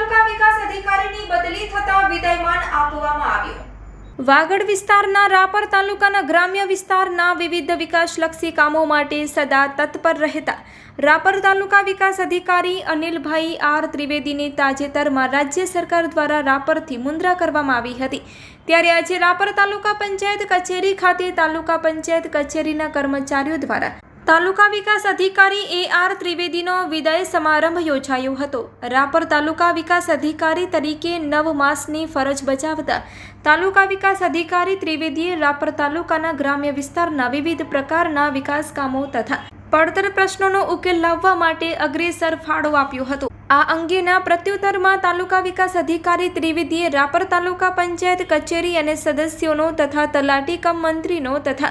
તાલુકા વિકાસ અધિકારીની બદલી થતા વિદાયમાન આપવામાં આવ્યું. વાગડ વિસ્તારના રાપર તાલુકાના ગ્રામ્ય વિસ્તારના વિવિધ વિકાસલક્ષી કામો માટે સદા તત્પર રહેતા રાપર તાલુકા વિકાસ અધિકારી અનિલભાઈ આર ત્રિવેદીની તાજેતરમાં રાજ્ય સરકાર દ્વારા રાપરથી મુંદ્રા કરવામાં આવી હતી. ત્યારે આજે રાપર તાલુકા પંચાયત કચેરી ખાતે તાલુકા પંચાયત કચેરીના કર્મચારીઓ દ્વારા તાલુકા વિકાસ અધિકારી એ આર ત્રિવેદીનો વિદાય સમારંભ યોજાયો હતો. રાપર તાલુકા વિકાસ અધિકારી તરીકે નવ માસની ફરજ બજાવતા તાલુકા વિકાસ અધિકારી ત્રિવેદીએ રાપર તાલુકાના ગ્રામ્ય વિસ્તારના વિવિધ પ્રકારના વિકાસ કામો તથા પડતર પ્રશ્નોનો ઉકેલ લાવવા માટે અગ્રેસર ફાળો આપ્યો હતો. આ અંગેના પ્રત્યુત્તરમાં તાલુકા વિકાસ અધિકારી ત્રિવેદીએ રાપર તાલુકા પંચાયત કચેરી અને સદસ્યોનો તથા તલાટી કમ મંત્રીનો તથા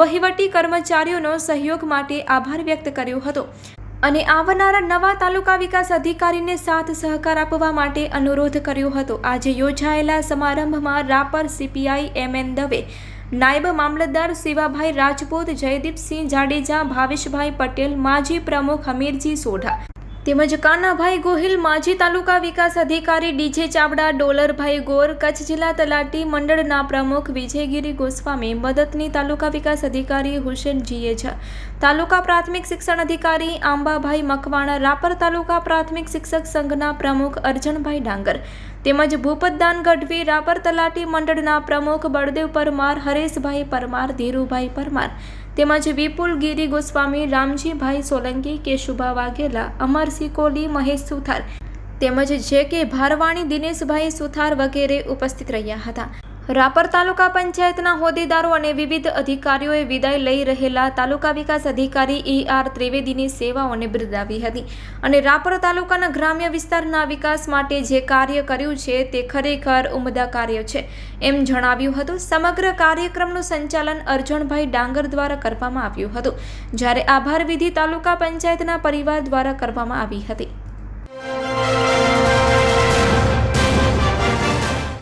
વહીવટી કર્મચારીઓનો સહયોગ માટે આભાર વ્યક્ત કર્યો હતો. અને આવનારા નવા તાલુકા વિકાસ અધિકારીને સાથ સહકાર આપવા માટે અનુરોધ કર્યો હતો. આજે યોજાયેલા સમારંભમાં Rapar CPI M N Dave, નાયબ મામલતદાર શિવાભાઈ રાજપૂત, જયદીપસિંહ જાડેજા, ભાવેશભાઈ પટેલ, માજી પ્રમુખ હમીરજી સોઢા તેમજ કાનાભાઈ ગોહિલ માજી તાલુકા વિકાસ અધિકારી ડીજે ચાવડા, ડોલરભાઈ ગોર, કચ્છ જિલ્લા તલાટી મંડળના પ્રમુખ વિજયગીરી ગોસ્વામી, મદદની તાલુકા વિકાસ અધિકારી હુસેનજીએ જીએજા, તાલુકા પ્રાથમિક શિક્ષણ અધિકારી આંબાભાઈ મકવાણા, રાપર તાલુકા પ્રાથમિક શિક્ષક સંઘના પ્રમુખ અર્જણભાઈ ડાંગર, તેમજ ભૂપતદાન ગઢવી, રાપર તલાટી મંડળના પ્રમુખ બળદેવ પરમાર, હરેશભાઈ પરમાર, ધીરુભાઈ પરમાર તેમજ વિપુલ ગિરી ગોસ્વામી, રામજીભાઈ સોલંકી, કેશુભા વાઘેલા અમરસિંહ કોહલી મહેશ સુથાર તેમજ જે કે ભારવાણી દિનેશભાઈ સુથાર વગેરે ઉપસ્થિત રહ્યા હતા. રાપર તાલુકા પંચાયતના હોદ્દેદારો અને વિવિધ અધિકારીઓએ વિદાય લઈ રહેલા તાલુકા વિકાસ અધિકારી ઈ આર ત્રિવેદીની સેવાઓને બિરદાવી હતી અને રાપર તાલુકાના ગ્રામ્ય વિસ્તારના વિકાસ માટે જે કાર્ય કર્યું છે તે ખરેખર ઉમદા કાર્ય છે. એમ જણાવ્યું હતું. સમગ્ર કાર્યક્રમનું સંચાલન અર્જણભાઈ ડાંગર દ્વારા કરવામાં આવ્યું હતું. જ્યારે આભાર વિધિ તાલુકા પંચાયતના પરિવાર દ્વારા કરવામાં આવી હતી.